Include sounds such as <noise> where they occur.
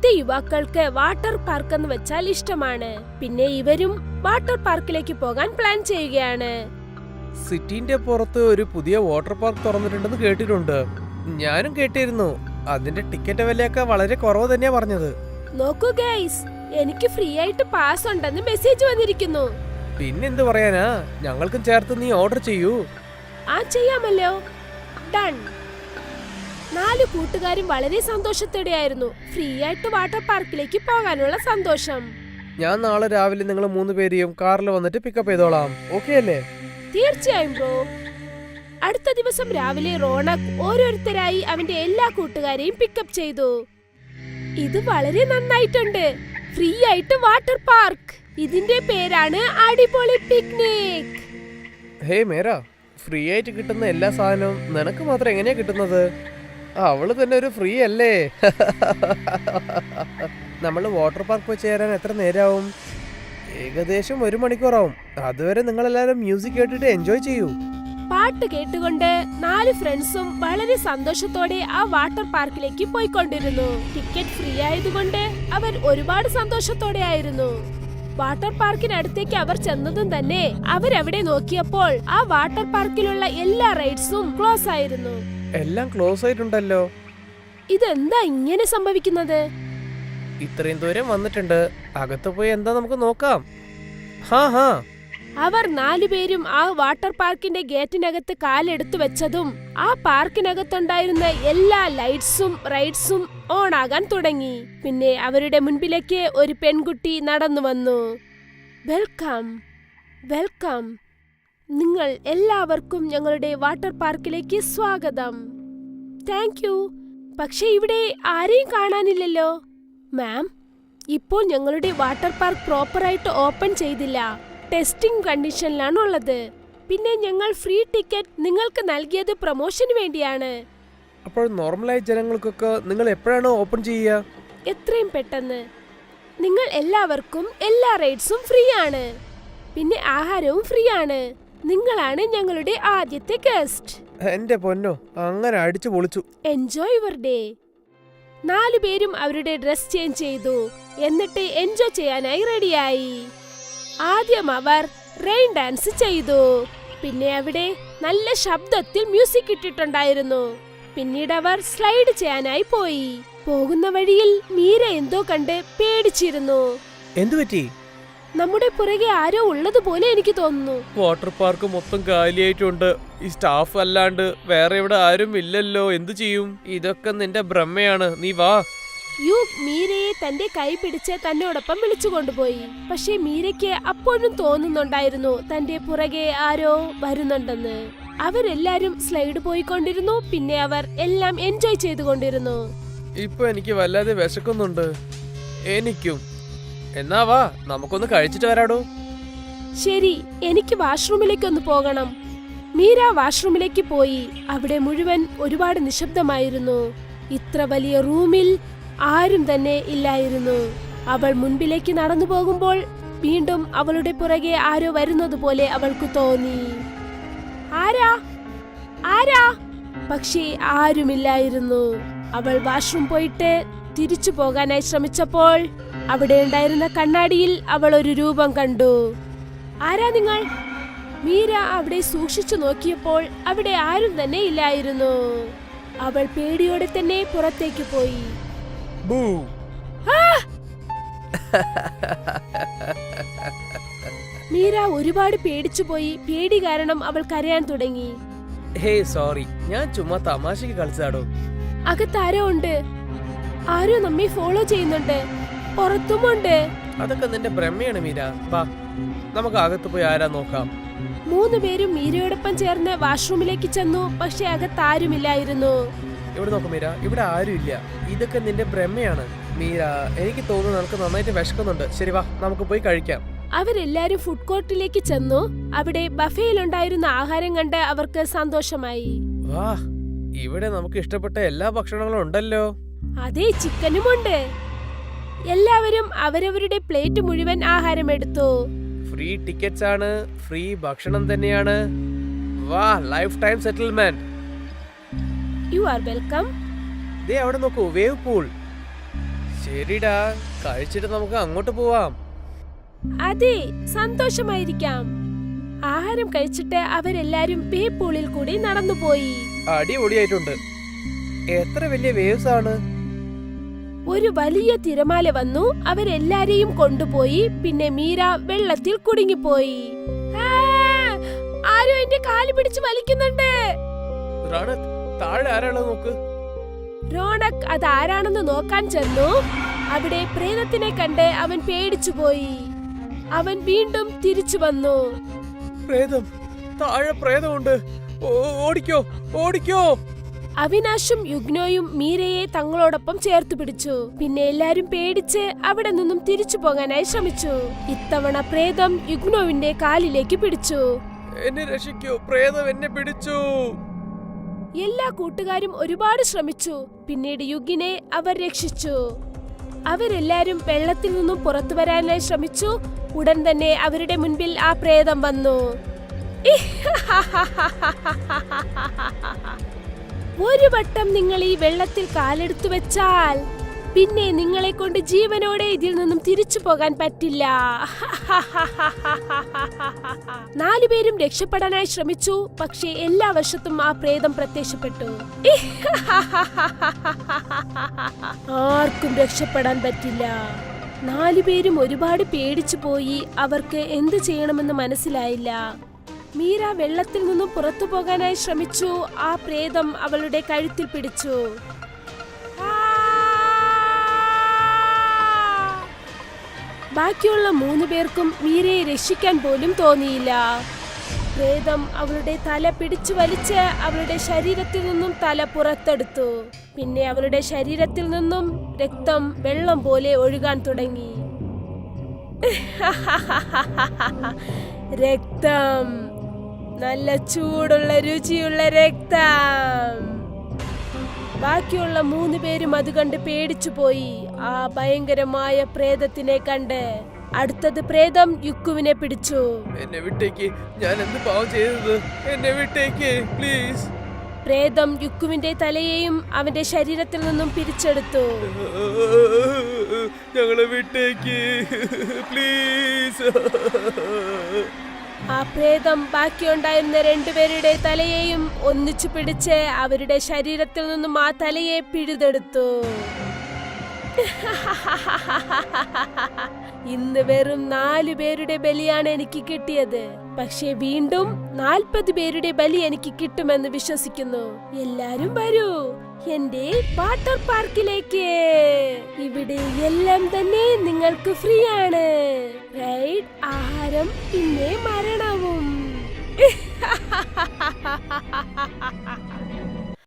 ഇവിടുത്തെ യുവാക്കൾക്ക് water park എന്ന് വെച്ചാൽ ഇഷ്ടമാണ്. പിന്നെ ഇവരും വാട്ടർ പാർക്കിലേക്ക് പോകാൻ പ്ലാൻ ചെയ്യുകയാണ്. സിറ്റിന്റെ പുറത്ത് ഒരു പുതിയ വാട്ടർ പാർക്ക് തുറന്നിട്ടുണ്ടെന്ന് കേട്ടിട്ടുണ്ട്. ഞാനും കേട്ടിരുന്നു. അതിന്റെ ടിക്കറ്റ് വിലയൊക്കെ വളരെ കുറവ് തന്നെയാ പറഞ്ഞത്. നോക്കൂ ഗൈസ് എനിക്ക് ഫ്രീ ആയിട്ട് പാസ് ഉണ്ടെന്ന് മെസ്സേജ് വന്നിരിക്കുന്നു. പിന്നെന്ത് പറയാനാ? ഞങ്ങൾക്കും ചേർത്ത് നീ ഓർഡർ ചെയ്യൂ. ആ ചെയ്യാമല്ലോ. ഡൺ നാല് കൂട്ടുകാരും വളരെ സന്തോഷത്തോടെയായിരുന്നു. ഫ്രീ ആയിട്ട് വാട്ടർ പാർക്കിലേക്ക് പോകാനുള്ള സന്തോഷം. ഞാൻ നാളെ രാവിലെ നിങ്ങൾ മൂന്ന് പേരെയും കാറിൽ വന്നിട്ട് പിക്കപ്പ് ചെയ്തോളാം. ഓക്കെ അല്ലേ? തീർച്ചയായും ബ്രോ അടുത്ത ദിവസം രാവിലെ റോണക് ഓരോരുത്തരായി അവന്റെ എല്ലാ കൂട്ടുകാരെയും പിക്കപ്പ് ചെയ്തു. ഇത് വളരെ നന്നായിട്ടുണ്ട്. ഫ്രീ ആയിട്ട് വാട്ടർ പാർക്ക്. ഇതിന്റെ പേരാണ് അടിപൊളി പിക്നിക് ഹേ മേര ഫ്രീ ആയിട്ട് കിട്ടുന്ന എല്ലാ സാധനവും നിനക്ക് മാത്രം എങ്ങനെയാ കിട്ടുന്നത്? അവൾ തന്നെ ഒരു ഫ്രീ അല്ലേ? നമ്മൾ വാട്ടർ പാർക്ക് പോയി ചേരാൻ എത്ര നേരമാവും ഏകദേശം ഒരു മണിക്കൂറാവും. അതുവരെ നിങ്ങൾ നിങ്ങളെല്ലാവരും മ്യൂസിക് കേട്ടിട്ട് എൻജോയ് ചെയ്യൂ. പാട്ട് കേട്ടുകൊണ്ട് നാല് ഫ്രണ്ട്സും വളരെ സന്തോഷത്തോടെ ആ വാട്ടർ പാർക്കിലേക്ക് പോയിക്കൊണ്ടിരുന്നു. ടിക്കറ്റ് ഫ്രീ ആയതുകൊണ്ട് അവർ ഒരുപാട് സന്തോഷത്തോടെ ആയിരുന്നു. വാട്ടർ പാർക്കിനടുത്തേക്ക് അവർ ചെന്നതും തന്നെ അവരവിടെ നോക്കിയപ്പോൾ ആ വാട്ടർ പാർക്കിലുള്ള എല്ലാ റൈഡ്സും ക്ലോസ് ആയിരുന്നു. എല്ലാം ക്ലോസ് ആയിട്ടുണ്ടല്ലോ. ഇതെന്താ ഇങ്ങനെ സംഭവിക്കുന്നത്? ഇത്രയും ദൂരം വന്നിട്ടുണ്ട്. അകത്ത് പോയി എന്താ നമുക്ക് നോക്കാം. ഹാ ഹാ. അവർ നാലുപേരും ആ വാട്ടർ പാർക്കിന്റെ ഗേറ്റിനകത്ത് കാലെടുത്തു വെച്ചതും ആ പാർക്കിനകത്തുണ്ടായിരുന്ന എല്ലാ ലൈറ്റ്സും റൈഡ്സും ഓൺ ആകാൻ തുടങ്ങി. പിന്നെ അവരുടെ മുൻപിലേക്ക് ഒരു പെൺകുട്ടി നടന്നു വന്നു. വെൽക്കം. വെൽക്കം. നിങ്ങൾ എല്ലാവർക്കും ഞങ്ങളുടെ വാട്ടർ പാർക്കിലേക്ക് സ്വാഗതം. താങ്ക് യു പക്ഷെ ഇവിടെ ആരെയും കാണാനില്ലല്ലോ. മാം ഇപ്പോൾ ഞങ്ങളുടെ വാട്ടർ പാർക്ക് പ്രോപ്പറായിട്ട് ഓപ്പൺ ചെയ്തില്ല. ടെസ്റ്റിംഗ് കണ്ടീഷനിലാണ് ഉള്ളത്. പിന്നെ ഞങ്ങൾ ഫ്രീ ടിക്കറ്റ് നിങ്ങൾക്ക് നൽകിയത് പ്രൊമോഷന് വേണ്ടിയാണ്. അപ്പോൾ നോർമലായ ജനങ്ങൾക്കൊക്കെ നിങ്ങൾ എപ്പോഴാണ് ഓപ്പൺ ചെയ്യുക? എത്രയും പെട്ടെന്ന്. നിങ്ങൾ എല്ലാവർക്കും എല്ലാ റൈഡ്സും ഫ്രീ ആണ്. പിന്നെ ആഹാരവും ഫ്രീ ആണ്. നിങ്ങളാണ് ഞങ്ങളുടെ ആദ്യത്തെ ഗസ്റ്റ് എന്റെ പൊന്നോ അങ്ങനെ അടിച്ചു പൊളിച്ചു. എൻജോയ് യുവർ ഡേ നാലു പേരും അവരുടെ ഡ്രസ് ചേഞ്ച് ചെയ്തു. എന്നിട്ട് എൻജോയ് ചെയ്യാനായി റെഡിയായി ആദ്യം അവർ റെയിൻ ഡാൻസ് ചെയ്തു. പിന്നെ അവിടെ നല്ല ശബ്ദത്തിൽ മ്യൂസിക് ഇട്ടിട്ടുണ്ടായിരുന്നു. പിന്നീട് അവർ സ്ലൈഡ് ചെയ്യാനായി പോയി. പോകുന്ന വഴിയിൽ മീര എന്തോ കണ്ട് പേടിച്ചിരുന്നു. എന്തു പറ്റി നമ്മുടെ പുറകെ ആരോ ഉള്ളതുപോലെ എനിക്ക് തോന്നുന്നു. വാട്ടർ പാർക്ക് മൊത്തം കാലിയായിട്ടുണ്ട് ഈ സ്റ്റാഫ് അല്ലാണ്ട് വേറെ ഇവിടെ ആരും ഇല്ലല്ലോ. എന്തു ചെയ്യും? ഇതൊക്കെ നിന്റെ ഭ്രമയാണ് നീ വാ. യു മീരയെ തന്റെ കൈ പിടിച്ച് തന്നോടൊപ്പം വിളിച്ചു കൊണ്ടുപോയി. പക്ഷേ മീരയ്ക്ക് അപ്പോഴും തോന്നുന്നുണ്ടായിരുന്നു തന്റെ പുറകെ ആരോ വരുന്നുണ്ടെന്ന്. അവരെല്ലാരും സ്ലൈഡ് പോയിക്കൊണ്ടിരുന്നു. പിന്നെ അവർ എല്ലാം എൻജോയ് ചെയ്തുകൊണ്ടിരുന്നു. ഇപ്പൊ എനിക്ക് വല്ലാതെ വിശക്കുന്നുണ്ട്. എനിക്കും എന്നാ വാ നമുക്കൊന്ന് കഴിച്ചിട്ട് വരാടോ. ശരി എനിക്ക് വാഷ്റൂമിലേക്ക് ഒന്ന് പോകണം. മീര വാഷ്റൂമിലേക്ക് പോയി അവിടെ മുഴുവൻ ഒരുപാട് നിശബ്ദമായിരുന്നു. ഇത്ര വലിയ റൂമിൽ ആരും തന്നെ ഇല്ലായിരുന്നു. അവൾ മുൻപിലേക്ക് നടന്നു പോകുമ്പോൾ വീണ്ടും അവളുടെ പുറകെ ആരോ വരുന്നത് പോലെ അവൾക്ക് തോന്നി. ആരാ? ആരാ? പക്ഷേ ആരുമില്ലായിരുന്നു. അവൾ വാഷ്റൂം പോയിട്ട് തിരിച്ചു പോകാനായി ശ്രമിച്ചപ്പോൾ അവിടെ ഉണ്ടായിരുന്ന കണ്ണാടിയിൽ അവൾ ഒരു രൂപം കണ്ടു. ആരാ നിങ്ങൾ? മീര അവിടെ സൂക്ഷിച്ചു നോക്കിയപ്പോൾ അവിടെ ആരും തന്നെ ഇല്ലായിരുന്നു. അവൾ പേടിയോടെ തന്നെ പുറത്തേക്ക് പോയി. മീര ഒരുപാട് പേടിച്ചു പോയി. പേടി കാരണം അവൾ കരയാൻ തുടങ്ങി. Hey sorry. ഞാൻ ചുമ്മാ തമാശക്ക് കളിച്ചാടോ അകത്താരോ ഉണ്ട്? ആരോ നമ്മെ ഫോളോ ചെയ്യുന്നുണ്ട്. പുറത്തുമുണ്ട്. അതൊക്കെ നിന്റെ ഭ്രമയാണ് മീര. വാ നമുക്ക് അകത്ത് പോയി ആരാ നോക്കാം. മൂന്ന് പേരും മീരയോടൊപ്പം ചേർന്ന് വാഷ്റൂമിലേക്ക് ചെന്നു പക്ഷെ അകത്താരുമില്ലായിരുന്നു ഇവിടെ നോക്ക് മീര ഇവിടെ ആരും ഇല്ല ഇതൊക്കെ നിന്റെ ഭ്രമയാണ് മീര എനിക്ക് തോന്നുന്നു നമുക്ക് നന്നായിട്ട് വിശക്കുന്നുണ്ട്. ശരി വാ നമുക്ക് പോയി കഴിക്കാം. അവരെല്ലാരും ഫുഡ് കോർട്ടിലേക്ക് ചെന്നു. അവിടെ ബഫയിലുണ്ടായിരുന്ന ആഹാരം കണ്ട് അവർക്ക് സന്തോഷമായി. വാ ഇവിടെ നമുക്ക് ഇഷ്ടപ്പെട്ട എല്ലാ ഭക്ഷണങ്ങളും ഉണ്ടല്ലോ. അതെ ചിക്കനും ചിക്കനുമുണ്ട്. എല്ലാവരും അവരവരുടെ പ്ലേറ്റ് മുഴുവൻ ആഹാരം എടുത്തു. ഫ്രീ ടിക്കറ്റ്സ് ആണ് ഫ്രീ ഭക്ഷണം തന്നെയാണ്. വാ life time settlement. You are welcome ദേ അവിടെ നോക്കൂ വേവ് പൂൾ. ശരിടാ കഴിച്ചിട്ട് നമുക്ക് അങ്ങോട്ട് പോവാം. അതെ സന്തോഷമായിരിക്കാം. ആഹാരം കഴിച്ചിട്ട് അവരെല്ലാരും വേപ്പൂളിൽ കൂടി നടന്നുപോയി. അടിപൊളിയായിട്ടുണ്ട്. എത്ര വലിയ വേവ്സ് ആണ്. ഒരു വലിയ തിരമാല വന്നു. അവരെല്ലാരെയും കൊണ്ടുപോയി. പിന്നെ മീര വെള്ളത്തിൽ കുടുങ്ങിപ്പോയി. ആരോ എന്റെ കാൽ പിടിച്ച് വലിക്കുന്നുണ്ട്. റാണത്ത് താഴെ നോക്ക്. റോണക് അത് ആരാണെന്ന് നോക്കാൻ ചെന്നു. അവിടെ പ്രേതത്തിനെ കണ്ട് അവൻ പേടിച്ചു പോയി. അവൻ വീണ്ടും തിരിച്ചു വന്നു. പ്രേതം താഴെ പ്രേതമുണ്ട്. ഓടിക്കോ ഓടിക്കോ. അവിനാശും യുഗ്നോയും മീരയെ തങ്ങളോടൊപ്പം ചേർത്ത് പിടിച്ചു. പിന്നെ എല്ലാരും പേടിച്ച് അവിടെ നിന്നും തിരിച്ചു പോകാനായി ശ്രമിച്ചു. ഇത്തവണ പ്രേതം യുഗ്നോവിന്റെ കാലിലേക്ക് പിടിച്ചു. എന്നെ രക്ഷിക്കൂ പ്രേതം എന്നെ പിടിച്ചു. എല്ലാ കൂട്ടുകാരും ഒരുപാട് ശ്രമിച്ചു. പിന്നീട് യുഗിനെ അവർ രക്ഷിച്ചു. അവരെല്ലാരും വെള്ളത്തിൽ നിന്നും പുറത്തു വരാനായി ശ്രമിച്ചു. ഉടൻ തന്നെ അവരുടെ മുൻപിൽ ആ പ്രേതം വന്നു. ഒരു വട്ടം നിങ്ങൾ ഈ വെള്ളത്തിൽ കാലെടുത്തു വെച്ചാൽ പിന്നെ നിങ്ങളെ കൊണ്ട് ജീവനോടെ ഇതിൽ നിന്നും തിരിച്ചു പോകാൻ പറ്റില്ല. <laughs> നാലുപേരും രക്ഷപ്പെടാനായി ശ്രമിച്ചു. പക്ഷേ എല്ലാ വർഷത്തും ആ പ്രേതം പ്രത്യക്ഷപ്പെട്ടു. <laughs> ആർക്കും രക്ഷപ്പെടാൻ പറ്റില്ല. നാലുപേരും ഒരുപാട് പേടിച്ചു പോയി. അവർക്ക് എന്ത് ചെയ്യണമെന്ന് മനസ്സിലായില്ല. മീര വെള്ളത്തിൽ നിന്നും പുറത്തു പോകാനായി ശ്രമിച്ചു. ആ പ്രേതം അവളുടെ കഴുത്തിൽ പിടിച്ചു. ബാക്കിയുള്ള മൂന്ന് പേർക്കും മീരയെ രക്ഷിക്കാൻ പോലും തോന്നിയില്ല. പ്രേതം അവളുടെ തല പിടിച്ചു വലിച്ച് അവളുടെ ശരീരത്തിൽ നിന്നും തല പുറത്തെടുത്തു. പിന്നെ അവളുടെ ശരീരത്തിൽ നിന്നും രക്തം വെള്ളം പോലെ ഒഴുകാൻ തുടങ്ങി. <laughs> രക്തം! നല്ല ചൂടുള്ള രുചിയുള്ള രക്തം. ബാക്കിയുള്ള മൂന്ന് പേരും അത് കണ്ട് പേടിച്ചു പോയി. ആ ഭയങ്കരമായ പ്രേതത്തിനെ കണ്ട് അടുത്തത് പ്രേതം യുക്കുവിനെ പിടിച്ചു. എന്നെ വിട്ടേക്ക്. ഞാൻ എന്ത് പാവം ചെയ്തത്? എന്നെ വിട്ടേക്ക് പ്ലീസ്. പ്രേതം യുക്കുവിന്റെ തലയെയും അവന്റെ ശരീരത്തിൽ നിന്നും പിരിച്ചെടുത്തു. ഞങ്ങളെ വിട്ടേക്ക് പ്ലീസ്. ആ പ്രേതം ബാക്കിയുണ്ടായിരുന്ന രണ്ടുപേരുടെ തലയെയും ഒന്നിച്ചു പിടിച്ച് അവരുടെ ശരീരത്തിൽ നിന്നും ആ തലയെ പിഴുതെടുത്തു. <laughs> ഇന്ന് വെറും നാലു പേരുടെ ബലിയാണ് എനിക്ക് കിട്ടിയത്. പക്ഷേ വീണ്ടും നാൽപ്പത് പേരുടെ ബലി എനിക്ക് കിട്ടുമെന്ന് വിശ്വസിക്കുന്നു. എല്ലാരും വരൂ. എന്റെ വാട്ടർ പാർക്കിലേക്ക്. ഇവിടെ എല്ലാം തന്നെ നിങ്ങൾക്ക് ഫ്രീ ആണ് റൈഡ് ആഹാരം പിന്നെ മരണവും. <laughs>